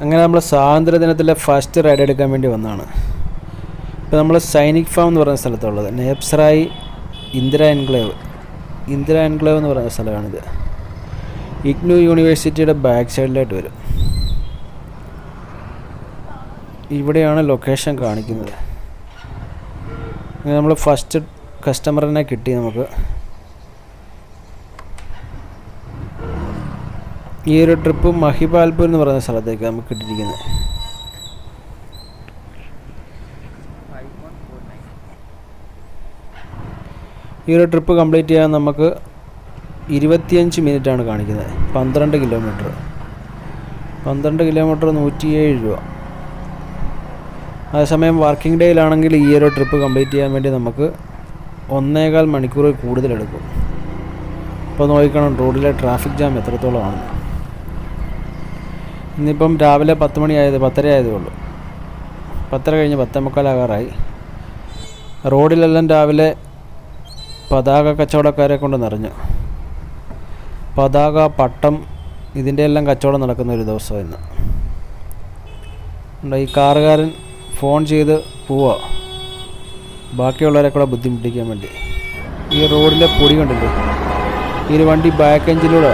അങ്ങനെ നമ്മൾ സ്വാതന്ത്ര്യ ദിനത്തിലെ ഫസ്റ്റ് റൈഡ് എടുക്കാൻ വേണ്ടി വന്നതാണ് ഇപ്പോൾ നമ്മൾ സൈനിക് ഫാം എന്ന് പറയുന്ന സ്ഥലത്തുള്ളത്. നേപ്സറായി ഇന്ദിര എൻക്ലേവ്. ഇന്ദിര എൻക്ലേവ് എന്ന് പറയുന്ന സ്ഥലമാണിത്. ഇഗ്നു യൂണിവേഴ്സിറ്റിയുടെ ബാക്ക് സൈഡിലായിട്ട് വരും. ഇവിടെയാണ് ലൊക്കേഷൻ കാണിക്കുന്നത്. നമ്മൾ ഫസ്റ്റ് കസ്റ്റമറിനെ കിട്ടി നമുക്ക്. ഈ ഒരു ട്രിപ്പ് മഹിബാൽപൂർ എന്ന് പറയുന്ന സ്ഥലത്തേക്ക് നമുക്ക് കിട്ടിയിരിക്കുന്നത്. ഈ ഒരു ട്രിപ്പ് കംപ്ലീറ്റ് ചെയ്യാൻ നമുക്ക് ഇരുപത്തിയഞ്ച് ആണ് കാണിക്കുന്നത്. പന്ത്രണ്ട് കിലോമീറ്റർ പന്ത്രണ്ട് കിലോമീറ്റർ നൂറ്റിയേഴ് രൂപ. അതേസമയം വർക്കിംഗ് ഡേയിലാണെങ്കിൽ ഈ ഒരു ട്രിപ്പ് കംപ്ലീറ്റ് ചെയ്യാൻ വേണ്ടി നമുക്ക് ഒന്നേകാൽ മണിക്കൂർ കൂടുതലെടുക്കും അപ്പോൾ നോക്കിക്കണം റോഡിലെ ട്രാഫിക് ജാം എത്രത്തോളമാണ്. ഇന്നിപ്പം രാവിലെ പത്ത് മണിയായത് പത്തര ആയതേ ഉള്ളൂ പത്തര കഴിഞ്ഞ് പത്തേ മുക്കാലാകാറായി റോഡിലെല്ലാം രാവിലെ പതാക കച്ചവടക്കാരെ കൊണ്ട് നിറഞ്ഞു. പതാക പട്ടം ഇതിന്റെ എല്ലാം കച്ചവടം നടക്കുന്ന ഒരു ദിവസം ഇന്ന്. ഈ കാറുകാരൻ ഫോൺ ചെയ്ത് പോവാ. ബാക്കിയുള്ളവരെ കൂടെ ബുദ്ധിമുട്ടിക്കാൻ വേണ്ടി. ഈ റോഡിലെ പൊടി കണ്ടില്ലേ? ഈ വണ്ടി ബാക്ക് എഞ്ചിലൂടെ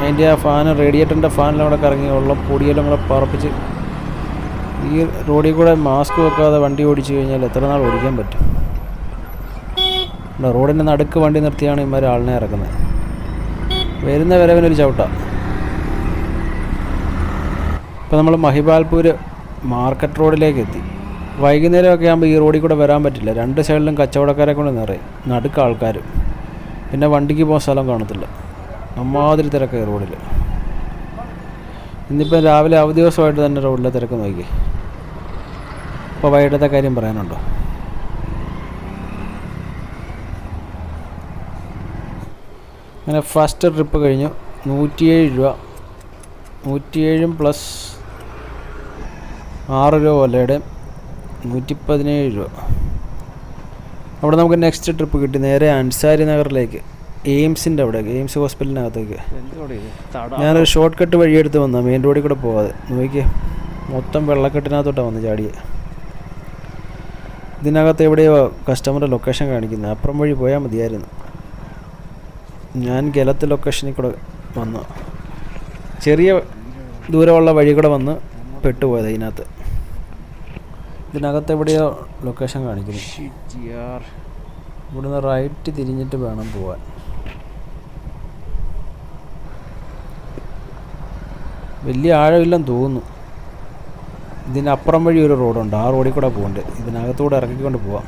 അതിന്റെ ആ ഫാൻ റേഡിയേറ്ററിന്റെ ഫാനിലും കൂടെ കറങ്ങി ഉള്ള പൊടിയെല്ലാം കൂടെ പറപ്പിച്ച് ഈ റോഡിൽ കൂടെ മാസ്ക് വെക്കാതെ വണ്ടി ഓടിച്ചു കഴിഞ്ഞാൽ എത്ര നാൾ ഓടിക്കാൻ പറ്റും? റോഡിന്റെ നടുക്ക് വണ്ടി നിർത്തിയാണ് ഇമാർ ആളിനെ ഇറക്കുന്നത്. വരുന്ന വരവിനൊരു ചവിട്ട. ഇപ്പോൾ നമ്മൾ മഹിബാൽപൂർ മാർക്കറ്റ് റോഡിലേക്ക് എത്തി. വൈകുന്നേരമൊക്കെ ആകുമ്പോൾ ഈ റോഡിൽ കൂടെ വരാൻ പറ്റില്ല. രണ്ട് സൈഡിലും കച്ചവടക്കാരെ കൊണ്ട് നിറയും നടുക്ക് ആൾക്കാർ പിന്നെ വണ്ടിക്ക് പോകാൻ സ്ഥലം കാണത്തില്ല. അമ്മാതിരി തിരക്കായി റോഡിൽ ഇന്നിപ്പോൾ രാവിലെ അവധി ദിവസമായിട്ട് തന്നെ റോഡിലെ തിരക്ക് നോക്കി. ഇപ്പോൾ വൈകിട്ടത്തെ കാര്യം പറയാനുണ്ടോ? അങ്ങനെ ഫസ്റ്റ് ട്രിപ്പ് കഴിഞ്ഞു. നൂറ്റിയേഴ് രൂപ. നൂറ്റിയേഴും പ്ലസ് ആറ് രൂപ ഒലയുടെ നൂറ്റി പതിനേഴ് രൂപ. അവിടെ നമുക്ക് നെക്സ്റ്റ് ട്രിപ്പ് കിട്ടി നേരെ അൻസാരി നഗറിലേക്ക്. എയിംസിന്റെ അവിടെ എയിംസ് ഹോസ്പിറ്റലിനകത്തേക്ക് ഞാനൊരു ഷോർട്ട് കട്ട് വഴിയെടുത്ത് വന്ന മെയിൻ റോഡിൽ കൂടെ പോവാതെ. നോക്കിയേ മൊത്തം വെള്ളക്കെട്ടിനകത്തോട്ടാണ് വന്ന് ചാടിയെ. ഇതിനകത്ത് എവിടെയോ കസ്റ്റമറുടെ ലൊക്കേഷൻ കാണിക്കുന്നത് അപ്പുറം വഴി പോയാൽ മതിയായിരുന്നു. ഞാൻ ഗലത്ത് ലൊക്കേഷനിൽ കൂടെ വന്നു. ചെറിയ ദൂരമുള്ള വഴി കൂടെ വന്ന് പെട്ടുപോയത് ഇതിനകത്ത്. ഇതിനകത്ത് എവിടെയോ ലൊക്കേഷൻ കാണിക്കുന്നു. ഇവിടുന്ന് റൈറ്റ് തിരിഞ്ഞിട്ട് വേണം പോവാൻ. വലിയ ആഴമില്ലെന്ന് തോന്നുന്നു. ഇതിനപ്പുറം വഴി ഒരു റോഡുണ്ട്. ആ റോഡിൽ കൂടെ പോകേണ്ടത് ഇതിനകത്തൂടെ ഇറക്കിക്കൊണ്ട് പോവാം.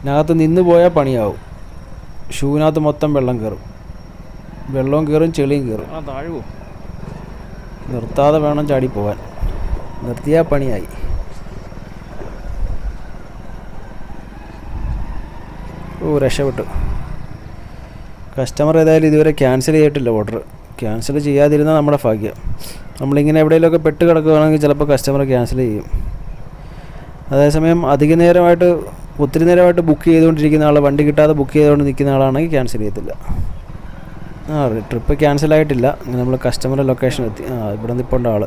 ഇതിനകത്ത് നിന്ന് പോയാൽ പണിയാവും. ഷൂവിനകത്ത് മൊത്തം വെള്ളം കയറും. വെള്ളവും കയറും ചെളിയും കയറും. താഴുവോ? നിർത്താതെ വേണം ചാടി പോവാൻ. നിർത്തിയാൽ പണിയായി. ഓ രക്ഷപ്പെട്ടു. കസ്റ്റമർ ഏതായാലും ഇതുവരെ ക്യാൻസൽ ചെയ്തിട്ടില്ല ഓർഡർ. ക്യാൻസൽ ചെയ്യാതിരുന്നാൽ നമ്മുടെ ഭാഗ്യം. നമ്മളിങ്ങനെ എവിടെയെങ്കിലുമൊക്കെ പെട്ട് കിടക്കുകയാണെങ്കിൽ ചിലപ്പോൾ കസ്റ്റമർ ക്യാൻസൽ ചെയ്യും. അതേസമയം അധിക നേരമായിട്ട് ഒത്തിരി നേരമായിട്ട് ബുക്ക് ചെയ്തുകൊണ്ടിരിക്കുന്ന ആൾ വണ്ടി കിട്ടാതെ ബുക്ക് ചെയ്തുകൊണ്ട് നിൽക്കുന്ന ആളാണെങ്കിൽ ക്യാൻസൽ ചെയ്യത്തില്ല. ആ ട്രിപ്പ് ക്യാൻസൽ ആയിട്ടില്ല. അങ്ങനെ നമ്മൾ കസ്റ്റമറുടെ ലൊക്കേഷൻ എത്തി. ആ ഇവിടെ നിൽപ്പുണ്ട് ആൾ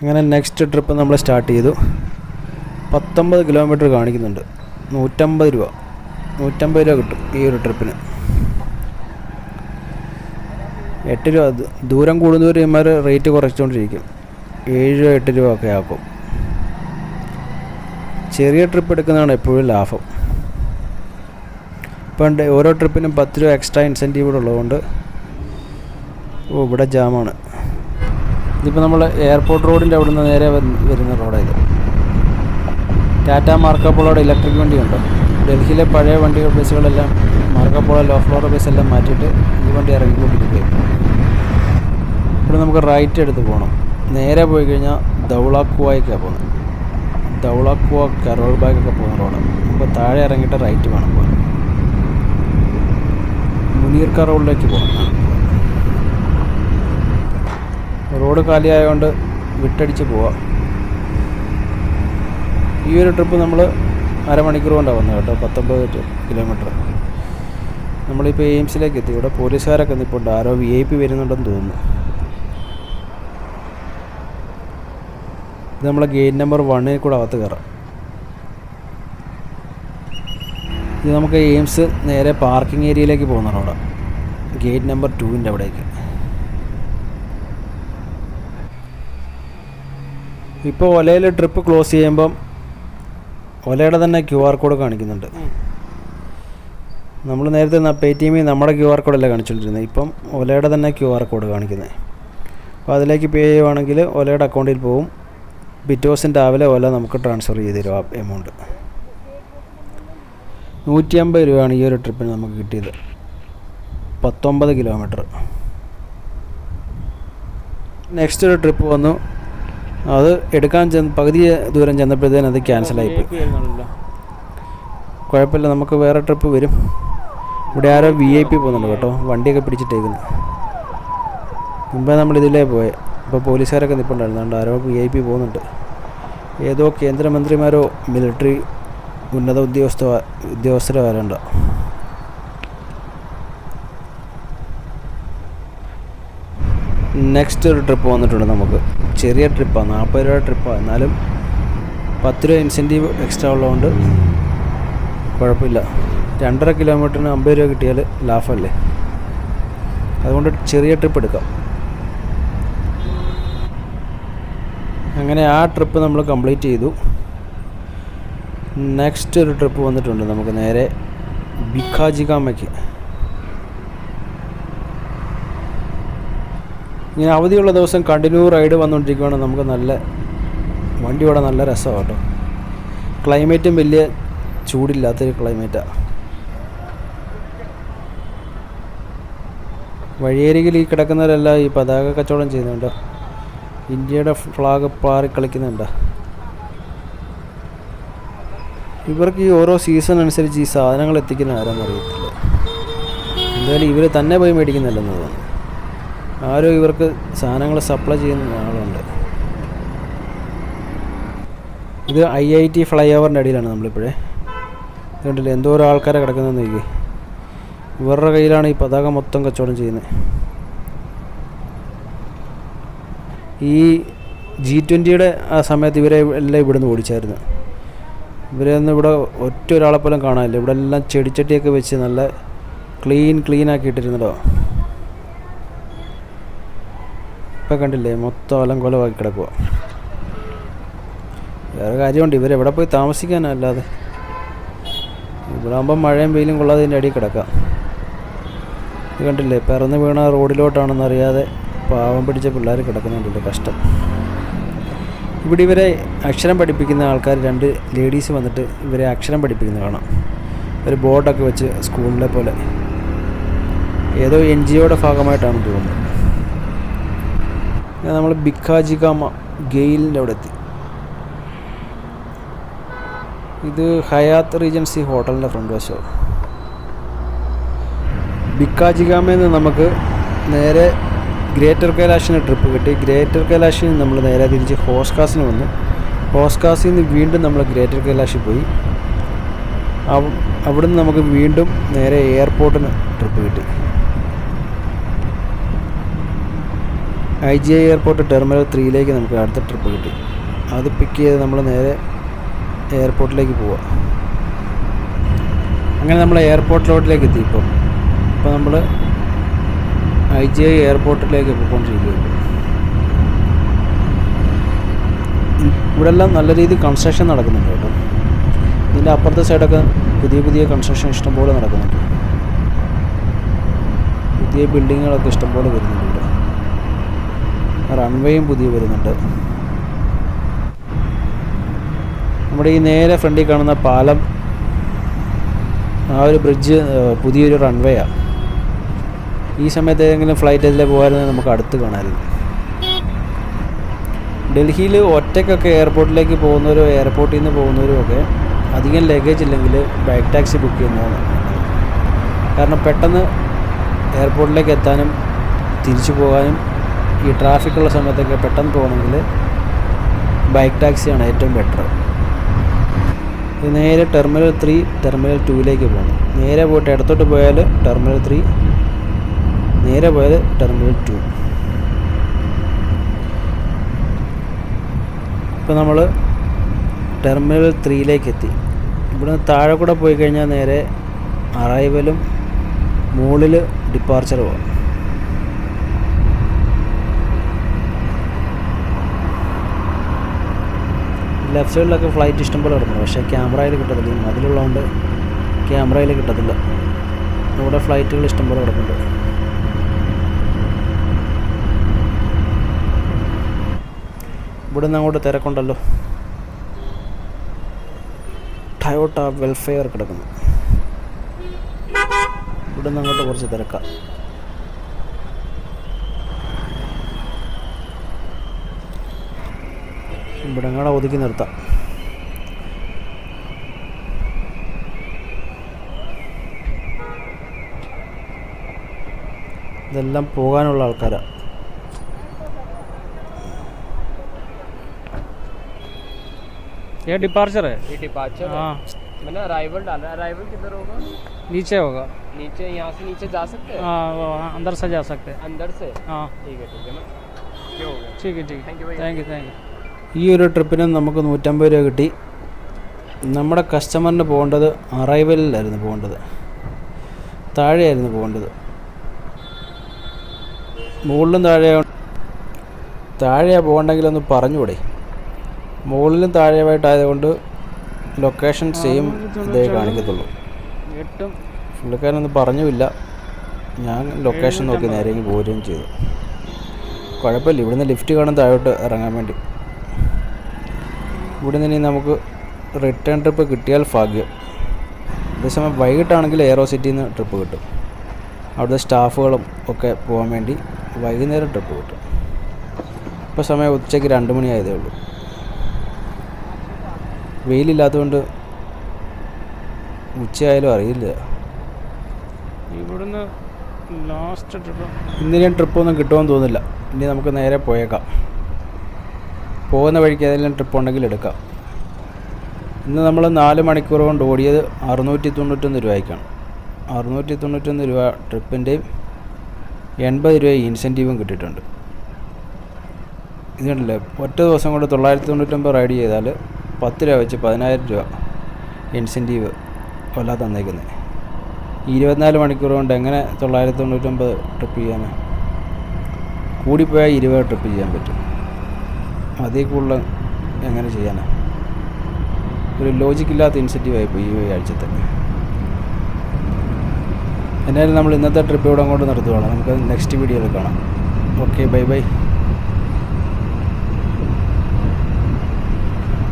അങ്ങനെ നെക്സ്റ്റ് ട്രിപ്പ് നമ്മൾ സ്റ്റാർട്ട് ചെയ്തു. പത്തൊമ്പത് കിലോമീറ്റർ കാണിക്കുന്നുണ്ട്. നൂറ്റമ്പത് രൂപ. നൂറ്റമ്പത് രൂപ കിട്ടും ഈ ഒരു ട്രിപ്പിന്. എട്ട് രൂപ ദൂരം കൂടുന്നവർ ഇമാർ റേറ്റ് കുറച്ചുകൊണ്ടിരിക്കും. ഏഴ് രൂപ എട്ട് രൂപ ഒക്കെ ആക്കും. ചെറിയ ട്രിപ്പ് എടുക്കുന്നതാണ് എപ്പോഴും ലാഭം. ഇപ്പം ഓരോ ട്രിപ്പിനും പത്ത് രൂപ എക്സ്ട്രാ ഇൻസെന്റീവ് കൂടെ ഉള്ളതുകൊണ്ട് ഓ ഇവിടെ ജാമാണ് ഇതിപ്പോൾ നമ്മൾ എയർപോർട്ട് റോഡിന്റെ അവിടെ നിന്ന് നേരെ വരുന്ന റോഡാണ് ടാറ്റ മാർക്കപ്പോളോടെ ഇലക്ട്രിക് വണ്ടിയുണ്ട്. ഡൽഹിയിലെ പഴയ വണ്ടികൾ ബസ്സുകളെല്ലാം മാർക്കപ്പോളോ ലോ ഫ്ലോർ ബസ്സെല്ലാം മാറ്റിയിട്ട് ഈ വണ്ടി ഇറങ്ങിക്കൊണ്ടിരിക്കുകയും. ഇവിടെ നമുക്ക് റൈറ്റ് എടുത്ത് പോകണം നേരെ പോയി കഴിഞ്ഞാൽ ധൗളാക്കുവായിക്കാണ് പോകുന്നത്. ദൗളാക്കുവ കരോൾ ബാഗൊക്കെ പോകുന്ന റോഡ്. അപ്പോൾ താഴെ ഇറങ്ങിയിട്ട് റൈറ്റ് വേണം പോകാൻ. മുനീർക്ക റോഡിലേക്ക് പോകണം റോഡ് കാലിയായതുകൊണ്ട് വിട്ടടിച്ച് പോവാം. ഈ ഒരു ട്രിപ്പ് നമ്മൾ അരമണിക്കൂർ കൊണ്ടാണ് വന്നത് കേട്ടോ. പത്തൊമ്പത് കിലോമീറ്റർ നമ്മളിപ്പോൾ എയിംസിലേക്ക് എത്തി. ഇവിടെ പോലീസുകാരൊക്കെ നിൽപ്പുണ്ട് ആരോ വി ഐ പി വരുന്നുണ്ടെന്ന് തോന്നുന്നു. ഇത് നമ്മളെ ഗേറ്റ് നമ്പർ വണ്ണിൽ കൂടെ അകത്ത് കയറാം. ഇത് നമുക്ക് എയിംസ് നേരെ പാർക്കിംഗ് ഏരിയയിലേക്ക് പോകുന്ന റോഡാണ് ഗേറ്റ് നമ്പർ ടുവിന്റെ അവിടേക്ക്. ഇപ്പോൾ ഒലയിൽ ട്രിപ്പ് ക്ലോസ് ചെയ്യുമ്പം ഒലയുടെ തന്നെ ക്യു ആർ കോഡ് കാണിക്കുന്നുണ്ട്. നമ്മൾ നേരത്തെ പേ ടി എമ്മിൽ നമ്മുടെ ക്യു ആർ കോഡല്ലേ കാണിച്ചുകൊണ്ടിരുന്നത് ഇപ്പം ഒലയുടെ തന്നെ ക്യു ആർ കോഡ് കാണിക്കുന്നത് അപ്പോൾ അതിലേക്ക് പേ ചെയ്യുവാണെങ്കിൽ ഒലയുടെ അക്കൗണ്ടിൽ പോവും. ദിവസം രാവിലെ ഒല നമുക്ക് ട്രാൻസ്ഫർ ചെയ്ത് തരും ആ എമൗണ്ട് നൂറ്റി അമ്പത് രൂപയാണ് ഈ ഒരു ട്രിപ്പിന് നമുക്ക് കിട്ടിയത്. പത്തൊമ്പത് കിലോമീറ്റർ നെക്സ്റ്റ് ഒരു ട്രിപ്പ് വന്നു. അത് എടുക്കാൻ ചെന്ന് പകുതി ദൂരം ചെന്നപ്പോഴത്തേനും അത് ക്യാൻസലായിപ്പോയി. കുഴപ്പമില്ല നമുക്ക് വേറെ ട്രിപ്പ് വരും. ഇവിടെ ആരോ വി ഐ പി പോകുന്നുണ്ട് കേട്ടോ. വണ്ടിയൊക്കെ പിടിച്ചിട്ടേക്കുന്നു. മുമ്പേ നമ്മൾ ഇതിലേ പോയെ. ഇപ്പോൾ പോലീസുകാരൊക്കെ നിൽപ്പുണ്ടായിരുന്നു ആരോ വി ഐ പി പോകുന്നുണ്ട്. ഏതോ കേന്ദ്രമന്ത്രിമാരോ മിലിറ്ററി ഉന്നത ഉദ്യോഗസ്ഥ ഉദ്യോഗസ്ഥരോ ആരുണ്ടോ നെക്സ്റ്റ് ഒരു ട്രിപ്പ് വന്നിട്ടുണ്ട് നമുക്ക്. ചെറിയ ട്രിപ്പാണ് നാൽപ്പത് രൂപ ട്രിപ്പാണ് എന്നാലും പത്ത് രൂപ ഇൻസെന്റീവ് എക്സ്ട്രാ ഉള്ളതുകൊണ്ട് കുഴപ്പമില്ല. രണ്ടര കിലോമീറ്ററിന് അമ്പത് രൂപ കിട്ടിയാൽ ലാഫല്ലേ അതുകൊണ്ട് ചെറിയ ട്രിപ്പ് എടുക്കാം. അങ്ങനെ ആ ട്രിപ്പ് നമ്മൾ കംപ്ലീറ്റ് ചെയ്തു. നെക്സ്റ്റ് ഒരു ട്രിപ്പ് വന്നിട്ടുണ്ട് നമുക്ക് നേരെ ബിഖാജികാമയ്ക്ക് ഇങ്ങനെ അവധിയുള്ള ദിവസം കണ്ടിന്യൂ റൈഡ് വന്നുകൊണ്ടിരിക്കുകയാണ് നമുക്ക് നല്ല വണ്ടി ഇവിടെ നല്ല രസമാണ് കേട്ടോ ക്ലൈമറ്റും വലിയ ചൂടില്ലാത്തൊരു ക്ലൈമറ്റാണ് വഴിയരികിൽ ഈ കിടക്കുന്നവരെല്ലാം ഈ പതാക കച്ചവടം ചെയ്യുന്നുണ്ടോ. ഇന്ത്യയുടെ ഫ്ലാഗ് പാറി കളിക്കുന്നുണ്ടോ. ഇവർക്ക് ഈ ഓരോ സീസൺ അനുസരിച്ച് ഈ സാധനങ്ങൾ എത്തിക്കുന്ന ആരാന്നറിയത്തില്ല. എന്തായാലും ഇവർ തന്നെ പോയി മേടിക്കുന്നില്ലെന്ന് തോന്നുന്നു. ആരോ ഇവർക്ക് സാധനങ്ങൾ സപ്ലൈ ചെയ്യുന്ന ആളുണ്ട്. ഇത് ഐ ഐ ടി ഫ്ലൈ ഓവറിന്റെ അടിയിലാണ് നമ്മളിപ്പോഴേ. കണ്ടില്ലേ? ഓരോ ആൾക്കാരെ കിടക്കുന്നതെന്ന് നോക്കി ഇവരുടെ കയ്യിലാണ് ഈ പതാക മൊത്തം കച്ചവടം ചെയ്യുന്നത്. ഈ ജി ട്വന്റിയുടെ ആ സമയത്ത് ഇവരെ എല്ലാം ഇവിടുന്ന് ഓടിച്ചായിരുന്നു. ഇവരെ ഒന്നും ഇവിടെ ഒറ്റ ഒരാളെ പോലും കാണാനില്ല. ഇവിടെ എല്ലാം ചെടിച്ചട്ടിയൊക്കെ വെച്ച് നല്ല ക്ലീൻ ക്ലീൻ ആക്കിയിട്ടിരുന്നല്ലോ ഇപ്പം കണ്ടില്ലേ മൊത്തം അലങ്കോലമാക്കി കിടക്കുക വേറെ കാര്യമുണ്ട് ഇവരെവിടെ പോയി താമസിക്കാനല്ലാതെ ഇവിടെ ആകുമ്പോൾ മഴയും വെയിലും കൊള്ളാതെ ഇതിന്റെ അടിയിൽ കിടക്കാം. ഇത് കണ്ടില്ലേ പിറന്ന് വീണ റോഡിലോട്ടാണെന്ന് അറിയാതെ പാവം പിടിച്ച പിള്ളേർ കിടക്കുന്നുണ്ടല്ലോ കഷ്ടം. ഇവിടെ ഇവരെ അക്ഷരം പഠിപ്പിക്കുന്ന ആൾക്കാർ രണ്ട് ലേഡീസ് വന്നിട്ട് ഇവരെ അക്ഷരം പഠിപ്പിക്കുന്നത് കാണാം. ഒരു ബോർഡൊക്കെ വെച്ച് സ്കൂളിലെ പോലെ. ഏതോ എൻ ജി ഒയുടെ ഭാഗമായിട്ടാണ് തോന്നുന്നു. ഞാൻ നമ്മൾ ബിക്കാജിഗാമ ഗെയിലിന്റെ അവിടെ എത്തി. ഇത് ഹയാത്ത് റീജൻസി ഹോട്ടലിന്റെ ഫ്രണ്ട് വശമാണ് ബിക്കാജിഗാമയിൽ നിന്ന് നമുക്ക് നേരെ ഗ്രേറ്റർ കൈലാഷിന് ട്രിപ്പ് കിട്ടി. ഗ്രേറ്റർ കൈലാഷിൽ നിന്ന് നമ്മൾ നേരെ തിരിച്ച് ഹോസ്കാസിന് വന്നു. ഹോസ്കാസിൽ നിന്ന് വീണ്ടും നമ്മൾ ഗ്രേറ്റർ കൈലാഷിൽ പോയി. അവ- അവിടുന്ന് നമുക്ക് വീണ്ടും നേരെ എയർപോർട്ടിന് ട്രിപ്പ് കിട്ടി. I G I airport terminal ത്രീയിലേക്ക് നമുക്ക് അടുത്ത ട്രിപ്പ് കിട്ടി. അത് പിക്ക് ചെയ്ത് നമ്മൾ നേരെ എയർപോർട്ടിലേക്ക് പോവാം. അങ്ങനെ നമ്മൾ എയർപോർട്ടിലോട്ടിലേക്ക് എത്തി ഇപ്പം. ഇപ്പം നമ്മൾ ഐ ജി ഐ എയർപോർട്ടിലേക്ക് പോയിക്കൊണ്ടിരിക്കുകയാണ് ഇവിടെ എല്ലാം നല്ല രീതിയിൽ കൺസ്ട്രക്ഷൻ നടക്കുന്നുണ്ട് കേട്ടോ. ഇതിന്റെ അപ്പുറത്തെ സൈഡൊക്കെ പുതിയ പുതിയ കൺസ്ട്രക്ഷൻ ഇഷ്ടംപോലെ നടക്കുന്നുണ്ട്. പുതിയ ബിൽഡിങ്ങുകളൊക്കെ ഇഷ്ടംപോലെ വരുന്നുണ്ട്. റൺവേയും പുതിയ വരുന്നുണ്ട്. നമ്മുടെ ഈ നേരെ ഫ്രണ്ടിൽ കാണുന്ന പാലം ആ ഒരു ബ്രിഡ്ജ് പുതിയൊരു റൺവേയാണ് ഈ സമയത്ത് ഏതെങ്കിലും ഫ്ലൈറ്റ് അതിലെ പോകാമായിരുന്നെങ്കിൽ നമുക്ക് അടുത്ത് കാണാമായിരുന്നു. ഡൽഹിയിൽ ഒറ്റയ്ക്കൊക്കെ എയർപോർട്ടിലേക്ക് പോകുന്നവരോ എയർപോർട്ടിൽ നിന്ന് പോകുന്നവരും ഒക്കെ അധികം ലഗേജ് ഇല്ലെങ്കിൽ ബൈക്ക് ടാക്സി ബുക്ക് ചെയ്യുന്നതാണ്. കാരണം പെട്ടെന്ന് എയർപോർട്ടിലേക്ക് എത്താനും തിരിച്ചു പോകാനും ഈ ട്രാഫിക്കുള്ള സമയത്തൊക്കെ പെട്ടെന്ന് പോകണമെങ്കിൽ ബൈക്ക് ടാക്സിയാണ് ഏറ്റവും ബെറ്റർ നേരെ ടെർമിനൽ ത്രീ ടെർമിനൽ ടൂവിലേക്ക് പോകണം. നേരെ പോയിട്ട് ഇടത്തോട്ട് പോയാൽ ടെർമിനൽ ത്രീ നേരെ പോയാൽ ടെർമിനൽ ടു ഇപ്പോൾ നമ്മൾ ടെർമിനൽ ത്രീയിലേക്ക് എത്തി. ഇവിടുന്ന് താഴെ കൂടെ പോയി കഴിഞ്ഞാൽ നേരെ അറൈവലും മുകളിൽ ഡിപ്പാർച്ചർ പോകാം ലെഫ്റ്റ് സൈഡിലൊക്കെ ഫ്ലൈറ്റ് ഇഷ്ടംപോലെ കിടക്കുന്നു. പക്ഷേ ക്യാമറയിൽ കിട്ടത്തില്ല. മതിലുള്ളതുകൊണ്ട് ക്യാമറയിൽ കിട്ടത്തില്ല. ഇവിടെ ഫ്ലൈറ്റുകൾ ഇഷ്ടംപോലെ കിടക്കുന്നുണ്ട് ഇവിടെ നിന്ന് അങ്ങോട്ട് തിരക്കുണ്ടല്ലോ. ടയോട്ട വെൽഫെയർ കിടക്കുന്നു. ഇവിടെ നിന്ന് അങ്ങോട്ട് കുറച്ച് തിരക്കാം. ഇവിടെ അങ്ങോട്ട് ഒതുക്കി നിർത്താം ഇതെല്ലാം പോകാനുള്ള ആൾക്കാരാണ് ये डिपार्चर है ये डिपार्चर हाँ मैंने अराइवल डाला अराइवल किधर होगा नीचे होगा नीचे यहाँ से नीचे जा सकते हैं हाँ वो हाँ, अंदर से जा सकते हैं अंदर से हाँ ठीक है ठीक है ना ये हो गया ठीक है ठीक है Thank you भैया। Thank you thank you ഈ ഒരു ട്രിപ്പിന് നമുക്ക് നൂറ്റമ്പത് രൂപ കിട്ടി. നമ്മുടെ കസ്റ്റമറിന് പോകേണ്ടത് അറൈവലിലായിരുന്നു പോകേണ്ടത്. താഴെയായിരുന്നു പോകേണ്ടത്. മുകളിലും താഴെ താഴെയാണ് പോകണ്ടെങ്കിൽ ഒന്ന് പറഞ്ഞുകൂടെ? മുകളിലും താഴെയായിട്ടായതുകൊണ്ട് ലൊക്കേഷൻ സെയിം ഇതേ കാണിക്കത്തുള്ളൂ. പുള്ളിക്കാരനൊന്നും പറഞ്ഞുമില്ല. ഞാൻ ലൊക്കേഷൻ നോക്കി നേരെ പോരുകയും ചെയ്തു. കുഴപ്പമില്ല ഇവിടുന്ന് ലിഫ്റ്റ് കാണാൻ താഴോട്ട് ഇറങ്ങാൻ വേണ്ടി. ഇവിടുന്ന് ഇനി നമുക്ക് റിട്ടേൺ ട്രിപ്പ് കിട്ടിയാൽ ഭാഗ്യം. അതേസമയം വൈകിട്ടാണെങ്കിൽ എയറോ സിറ്റിയിൽ നിന്ന് ട്രിപ്പ് കിട്ടും. അവിടുത്തെ സ്റ്റാഫുകളും ഒക്കെ പോകാൻ വേണ്ടി വൈകുന്നേരം ട്രിപ്പ് കിട്ടും. ഇപ്പോൾ സമയം ഉച്ചയ്ക്ക് രണ്ട് മണിയായതേ ഉള്ളൂ. വെയിലില്ലാത്തതുകൊണ്ട് ഉച്ചയായാലും അറിയില്ല. ഇവിടുന്ന് ലാസ്റ്റ് ട്രിപ്പ് ഇന്നിനും ട്രിപ്പൊന്നും കിട്ടുമെന്ന് തോന്നുന്നില്ല. ഇനി നമുക്ക് നേരെ പോയേക്കാം. പോകുന്ന വഴിക്ക് ഏതെങ്കിലും ട്രിപ്പ് ഉണ്ടെങ്കിൽ എടുക്കാം. ഇന്ന് നമ്മൾ നാല് മണിക്കൂർ കൊണ്ട് ഓടിയത് അറുന്നൂറ്റി തൊണ്ണൂറ്റൊന്ന് രൂപയ്ക്കാണ്. അറുന്നൂറ്റി തൊണ്ണൂറ്റൊന്ന് രൂപ ട്രിപ്പിന്റെയും എൺപത് രൂപ ഇൻസെന്റീവും കിട്ടിയിട്ടുണ്ട്. ഇതുണ്ടല്ലേ? ഒറ്റ ദിവസം കൊണ്ട് തൊള്ളായിരത്തി തൊണ്ണൂറ്റൊമ്പത് റൈഡ് ചെയ്താൽ പത്ത് രൂപ വെച്ച് പതിനായിരം രൂപ ഇൻസെന്റീവ് കൊല്ലാ തന്നേക്കുന്നത് ഇരുപത്തിനാല് മണിക്കൂർ കൊണ്ട് എങ്ങനെ തൊള്ളായിരത്തി തൊണ്ണൂറ്റൊമ്പത് ട്രിപ്പ് ചെയ്യാനാണ് കൂടിപ്പോയാൽ ഇരുപത് ട്രിപ്പ് ചെയ്യാൻ പറ്റും. അതിൽ കൂടുതൽ എങ്ങനെ ചെയ്യാനാണ് ഒരു ലോജിക്കില്ലാത്ത ഇൻസെന്റീവ് ആയിപ്പോയി ഈ ആഴ്ചത്തെ എന്നാലും നമ്മൾ ഇന്നത്തെ ട്രിപ്പ് ഇവിടെ അങ്ങോട്ട് നിർത്തുകയാണ് നമുക്ക് നെക്സ്റ്റ് വീഡിയോയിൽ കാണാം. Okay bye bye